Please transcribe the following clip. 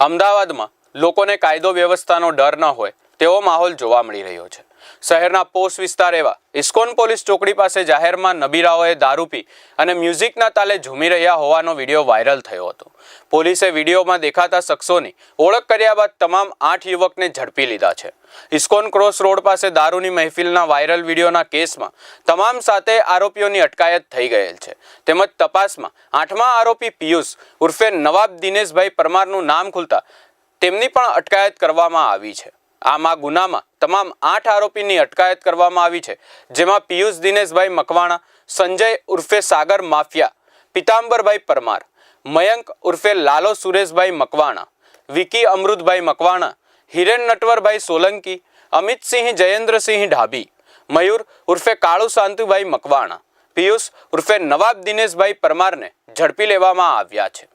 અમદાવાદમાં લોકોને કાયદો વ્યવસ્થાનો ડર ન હોય તેવો માહોલ જોવા મળી રહ્યો છે. શહેરના પોસ્ટ વિસ્તાર એવા ઇસ્કોન પોલીસ ચોકડી પાસે જાહેરમાં નબીરાઓએ દારૂ પી અને મ્યુઝિકના તાલે ઝૂમી રહ્યા હોવાનો વીડિયો વાયરલ થયો હતો. પોલીસે વિડીયોમાં દેખાતા શખ્સોની ઓળખ કર્યા બાદ તમામ આઠ યુવકને ઝડપી લીધા છે. ઇસ્કોન ક્રોસ રોડ પાસે દારૂની મહેફિલના વાયરલ વિડીયોના કેસમાં તમામ સાતે આરોપીઓની અટકાયત થઈ ગયેલ છે. તેમજ તપાસમાં આઠમા આરોપી પિયુષ ઉર્ફે નવાબ દિનેશભાઈ પરમારનું નામ ખુલતા તેમની પણ અટકાયત કરવામાં આવી છે. આમ ગુનામાં તમામ આઠ આરોપીની અટકાયત કરવામાં આવી છે, જેમાં પિયુષ દિનેશભાઈ મકવાણા, સંજય ઉર્ફે સાગર માફિયા, પિતાંબરભાઈ પરમાર, મયંક ઉર્ફે લાલો સુરેશભાઈ મકવાણા, વિકી અમૃતભાઈ મકવાણા, હિરેન નટવરભાઈ સોલંકી, અમિતસિંહ જયેન્દ્રસિંહ ઢાબી, મયુર ઉર્ફે કાળુ શાંતુભાઈ મકવાણા, પિયુષ ઉર્ફે નવાબ દિનેશભાઈ પરમારને ઝડપી લેવામાં આવ્યા છે.